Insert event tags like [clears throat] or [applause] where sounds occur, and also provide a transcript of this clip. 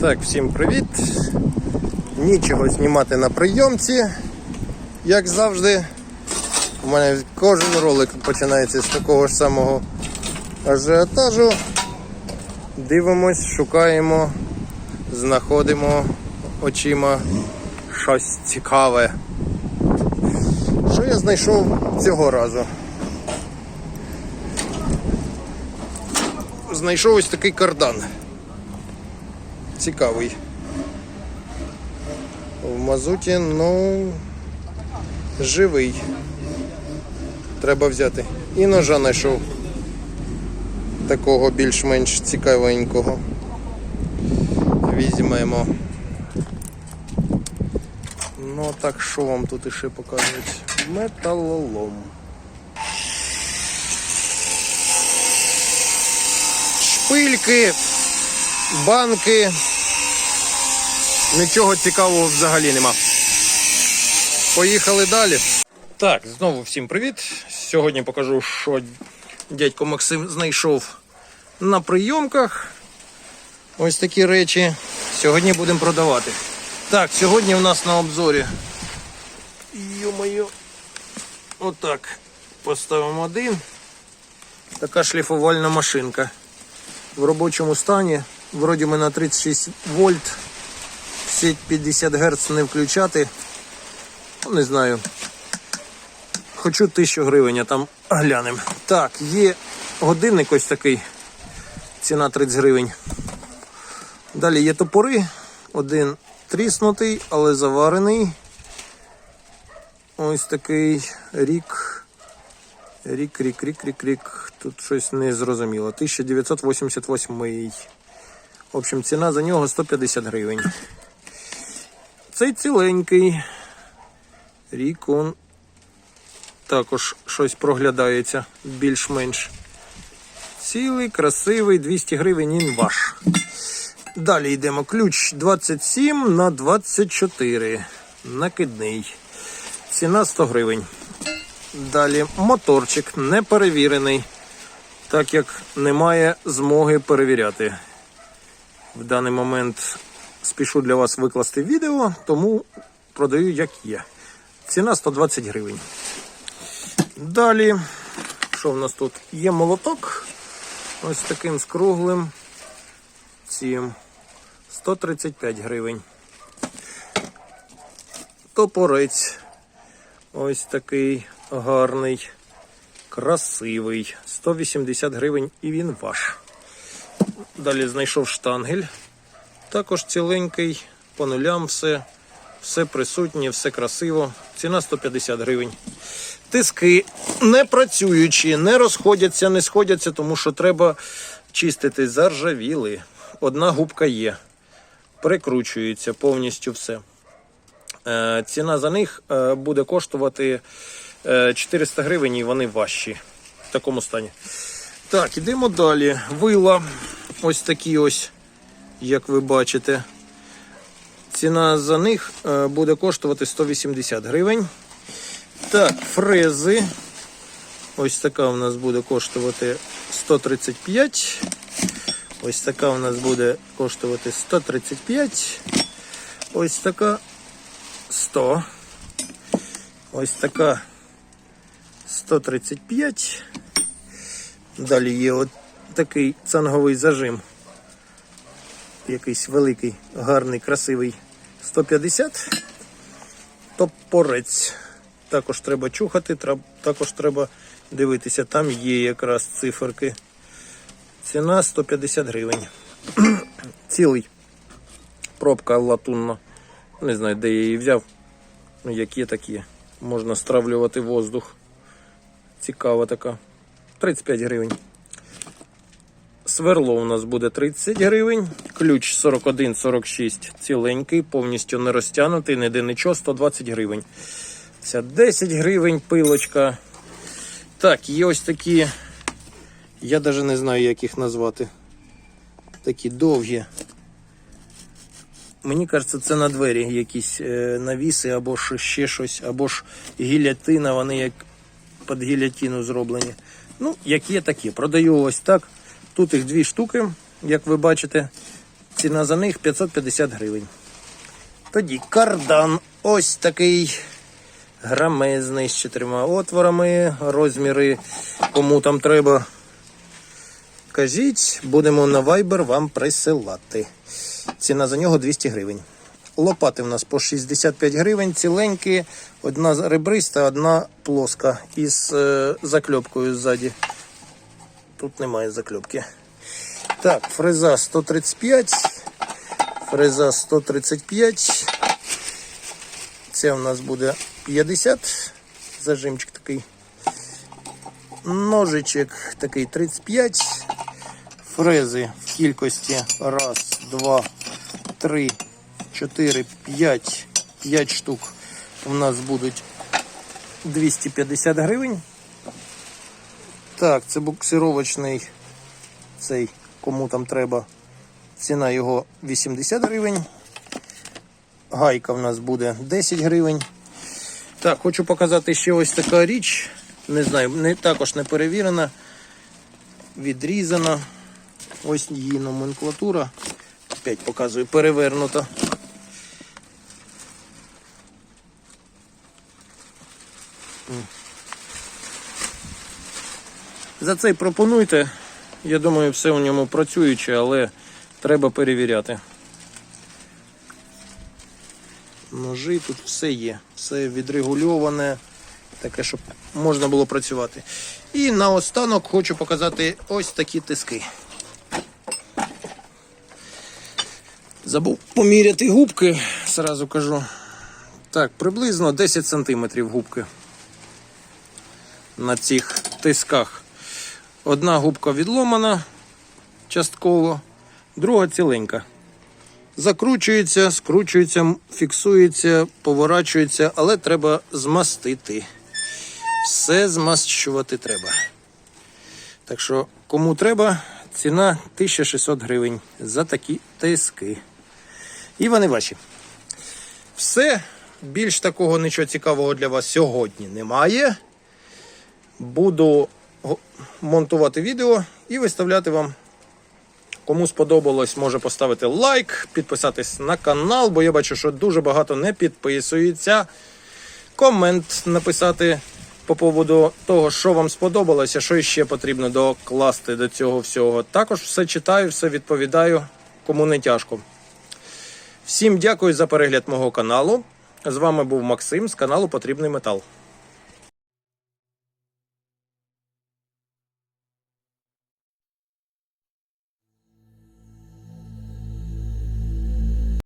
Так, всім привіт. Нічого знімати на прийомці. Як завжди, у мене кожен ролик починається з такого ж самого ажіотажу. Дивимось, шукаємо, знаходимо очима щось цікаве. Що я знайшов цього разу? Знайшов ось такий кардан. Цікавий. В мазуті, ну, живий. Треба взяти. І ножа знайшов. Такого більш-менш цікавенького. Візьмемо. Ну так що вам тут іще покажуть? Металолом. Шпильки, банки. Нічого цікавого взагалі нема. Поїхали далі. Так, знову всім привіт. Сьогодні покажу, що дядько Максим знайшов на прийомках. Ось такі речі. Сьогодні будемо продавати. Так, сьогодні в нас на обзорі. Йо-моє. Отак. Поставимо один. Така шліфувальна машинка. В робочому стані. Вроді ми на 36 вольт. Сеть 50 Гц не включати. Ну, Не знаю. Хочу 1000 гривень, а там глянемо. Так, є годинник ось такий. Ціна 30 гривень. Далі є топори. Один тріснутий, але заварений. Ось такий рік. Рік, рік, рік, рік, рік. Тут щось не зрозуміло. 1988. В общем, ціна за нього 150 гривень. Цей ціленький. Рік он також щось проглядається більш-менш. Цілий, красивий, 200 гривень він ваш. Далі йдемо. Ключ 27 на 24. Накидний. Ціна 100 гривень. Далі моторчик не перевірений, так як немає змоги перевіряти. В даний момент спішу для вас викласти відео, тому продаю як є. Ціна 120 гривень. Далі, що в нас тут? Є молоток. Ось таким з круглим. Цим 135 гривень. Топорець. Ось такий гарний, красивий. 180 гривень і він ваш. Далі знайшов штангель. Також ціленький, по нулям все. Все присутнє, все красиво. Ціна 150 гривень. Тиски не працюючі, не розходяться, не сходяться, тому що треба чистити заржавіли. Одна губка є. Прикручується повністю все. Е, Ціна за них е, буде коштувати е, 400 гривень і вони важчі в такому стані. Так, ідемо далі. Вила ось такі ось, як ви бачите. Ціна за них е, буде коштувати 180 гривень. Так, фрези. Ось така у нас буде коштувати 135. Ось така у нас буде коштувати 135. Ось така 100. Ось така 135. Далі є от такий цанговий зажим. Якийсь великий, гарний, красивий 150. Топорець. Також треба чухати, також треба дивитися. Там є якраз циферки. Ціна 150 гривень. [clears throat] Цілий. Пробка латунна. Не знаю, де я її взяв. Ну, як є, так є. Можна стравлювати воздух. Цікава така. 35 гривень. Сверло у нас буде 30 гривень. Ключ 41-46 ціленький, повністю не розтягнутий, ніде нічого, 120 гривень. Ця 10 гривень пилочка. Так, є ось такі. Я навіть не знаю, як їх назвати. Такі довгі. Мені кажеться, це на двері якісь е, навіси або ще щось, або ж гілятина, вони як під гілятину зроблені. Ну, як є, так є. Продаю ось так. Тут їх дві штуки, як ви бачите. Ціна за них 550 гривень. Тоді кардан ось такий грамезний з чотирма отворами, розміри, кому там треба. Кажіть, будемо на Viber вам присилати. Ціна за нього 200 гривень. Лопати в нас по 65 гривень, ціленькі, одна ребриста, одна плоска із е, закльопкою ззаді. Тут немає закльопки. Так, фреза 135, фреза 135. Це у нас буде 50. Зажимчик такий. Ножичок такий 35. Фрези в кількості раз, два, три, чотири, п'ять. П'ять штук у нас будуть 250 гривень. Так, це буксировочний цей, кому там треба. Ціна його 80 гривень. Гайка в нас буде 10 гривень. Так, хочу показати ще ось така річ. Не знаю, не, також не перевірена. Відрізана. Ось її номенклатура. Опять показую, перевернута. За цей пропонуйте. Я думаю, все у ньому працююче, але треба перевіряти. Ножи тут все є, все відрегульоване, таке, щоб можна було працювати. І наостанок хочу показати ось такі тиски. Забув поміряти губки, зразу кажу. Так, приблизно 10 см губки на цих тисках. Одна губка відломана частково, друга ціленька. Закручується, скручується, фіксується, поворачується, але треба змастити. Все змащувати треба. Так що, кому треба, ціна 1600 гривень за такі тиски. І вони ваші. Все. Більш такого нічого цікавого для вас сьогодні немає. Буду монтувати відео і виставляти вам. Кому сподобалось, може поставити лайк, підписатись на канал, бо я бачу, що дуже багато не підписується. Комент написати по поводу того, що вам сподобалося, що ще потрібно докласти до цього всього. Також все читаю, все відповідаю, кому не тяжко. Всім дякую за перегляд мого каналу. З вами був Максим з каналу Потрібний Метал.